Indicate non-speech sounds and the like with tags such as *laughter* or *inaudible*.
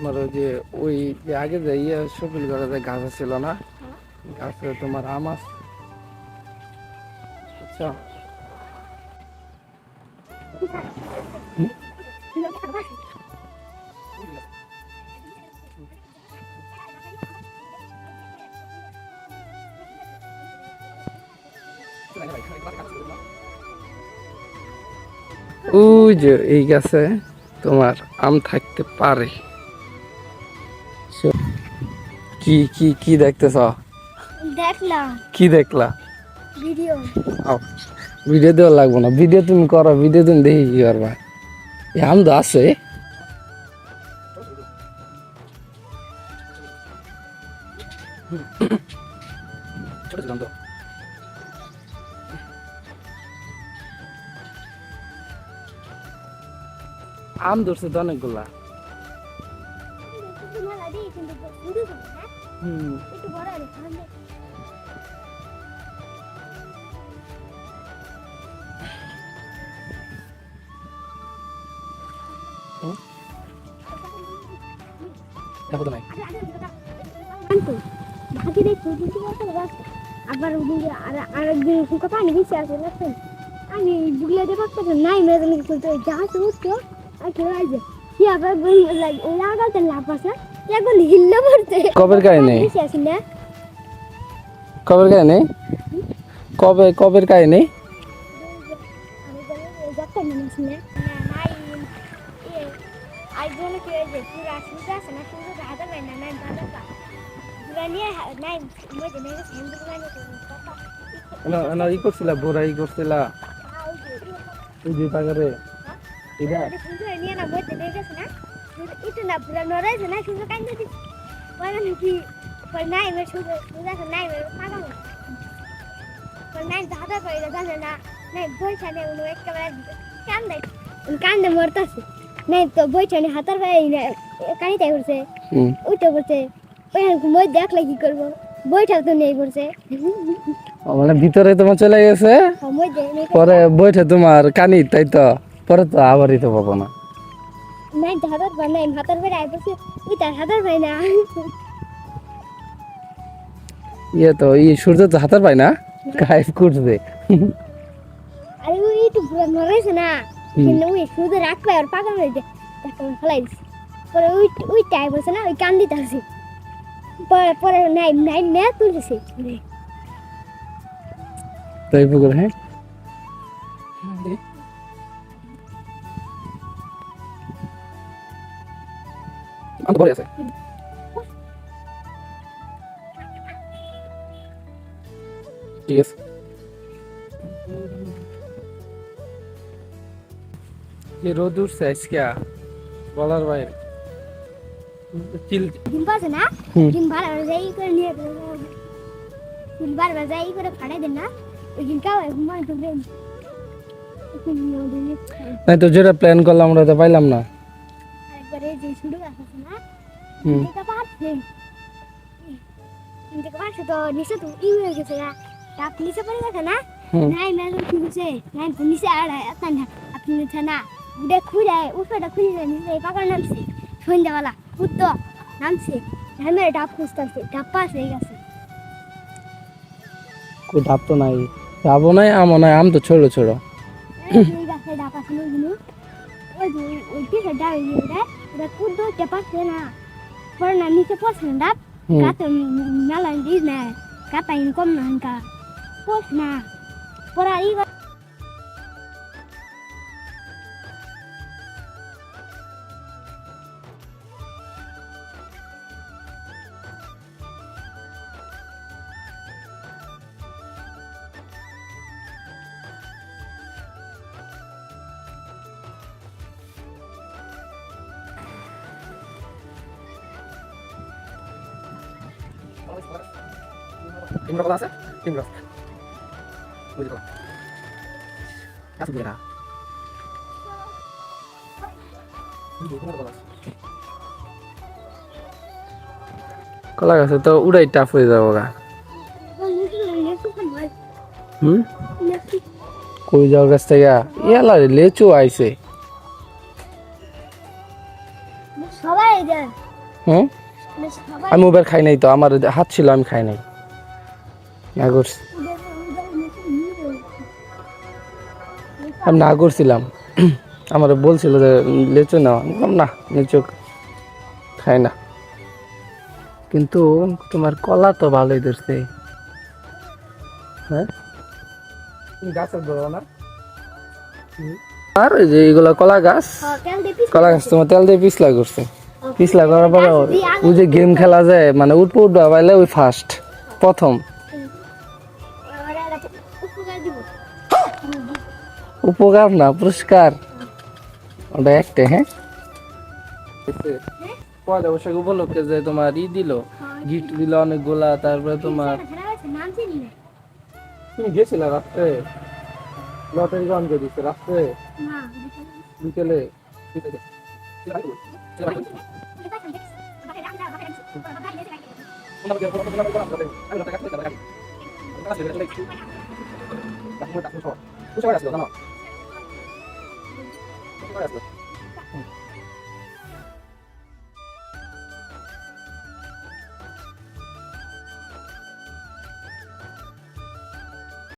তোমার ওই যে ওই যে আগে যে ইয়ে শপিল করে যে গাছ ছিল না, গাছে তোমার আম আছে। বুঝছ ওই যে এই গাছে তোমার আম থাকতে পারে। কি কি কি দেখতেছ? দেখলাম। কি দেখলা? ভিডিও। ভিডিও দেওয়া লাগবো না। ভিডিও তুমি করো ভিডিও তুমি দেখি কি করবা। আম তো আছে। ছোট ছিলাম তো। আম ধরছে তো অনেকগুলা। হুম একটু বড় হলে সামনে দেখো তো নাই ভাগে দেখো বুঝতে পারছ বাস আবার ওদিকে আর আরেকদিন কথা আমি বেশি আছে বুঝছেন আমি বুগলে পারতেছি নাই মেয়ে তুমি যা সমস্ত আর কেউ আসবে কি আবার লাগাতে লাভ আছে একবার হিল্লে পড়তে কবের কাহিনী বেশি আছে না? কবের কাহিনী কবে কবের না নাই? আই বলে কি হয়েছে পুরো আসলে আছে না শুধু রাধা ভাই না নাই নাই নেই ই করছিলা বোরা ই করছিলা তুই যে পাগারে এটা নিয়ে না মধ্যে নেই গেছে না itu না পুরা নড়াইছে না শুধু কান্দে দিস মানে কি পর নাই মে শুধু শুধু নাই মে পাগল। পর নাই দাদা কইরা জানে না। নাই বইছা নেই উনি একেবারে কান্দে কান্দে মরতাছে। নাই তো বইছা নেই হাতার ভাই কানি তাই করছে উঠে পড়ছে। ওই মই দেখলে কি করব? বইটা তো নেই করছে মানে ভিতরে তোমার চলে গেছে? পরে বইটা তোমার কানি তাই তো? পরে তো আবারই তো পাবো না। নাই হাতার ভাই নাই হাতার ভাই আই পড়ছে ওই তার হাতার ভাই না। ইয়ে তো ই সূর্য তো হাতের পায় না? গায়ে করছে। আরে ওই একটু পুরো নড়াইছে না। কিন্তু ওই শুধু রাখবে আর পাগল হয়ে যায়। তাকে ফেলাই দিছি। পরে ওই ওই টাই বলছে না ওই কান দিতে আসি পরে পরে নাই নাই নে তুলতেছি। তো এই পুকুর হ্যাঁ? আমি তো পরে আছে। ঠিক আছে। যে রোদ উঠছে আজকে বলার বাইরে। চিল ডিম পাচ্ছে না। ডিম ভালো যাই করে নিয়ে ডিম বারবার যাই করে ফাটাই দেন না। ওই দিন কাউ ঘুমাই তুমি নাই তো যেটা প্ল্যান করলাম আমরা তো পাইলাম না। যে শুরু আছে না এটা পাচ্ছে। কিন্তু পাচ্ছে তো নিচে তো ই হয়ে গেছে না তাপ নিচে পড়ে গেছে না? নাই ম্যাডাম কি হচ্ছে নাই তো নিচে আর এত না আপনি নিচে না। উঠে খুঁড়ে উপরে খুঁড়ে নিচে পাকা নামছে। সন্ধ্যাবেলা উঠতো নামছে। ধামে ডাব খুঁজতেছে ডাব পাশ হয়ে গেছে। ডাব তো নাই ডাবও নাই আমও নাই আম তো ছোট ছোট পিঠে ডাব ওটা ওটা কুদ্দো চেপাচ্ছে না পরে না নিচে পড়ছে না ডাব হুম Kata melan di na. Kata ini kom nangka. Pos na. Pora iba. Timur kota আছে বুঝলো বেরা কলা গাছে তো উড়াই টাফ হয়ে যাব গা। হুম? কই যাওয়ার কাছ থেকে? ইয়ালা লেচু আইছে। আমি ওবার খাই নাই তো আমার হাত ছিল আমি খাই নাই। না করছি আমি না করছিলাম *clears throat* আমার বলছিল যে লেচু না আমি বললাম, না লিচু খাই না। কিন্তু তোমার কলা তো ভালোই ধরছে। হ্যাঁ? গাছের বড় না। আর ওই যে এগুলো কলা গাছ পিস কলা গাছ তোমার তেল দিয়ে পিছলা করছে। পিছলা করার পরে ওই যে গেম খেলা যায় মানে উঠবো উঠবা পাইলে ওই ফার্স্ট প্রথম। উপকার না পুরস্কার? ওটা একটা হ্যাঁ? পয়লা বৈশাখ উপলক্ষে যে তোমার ই দিল গিফট দিল অনেকগুলা তারপরে তোমার তুমি গেছিলে রাত্রে? লটারি গঞ্জে দিচ্ছে রাত্রে? বিকেলে। whatever.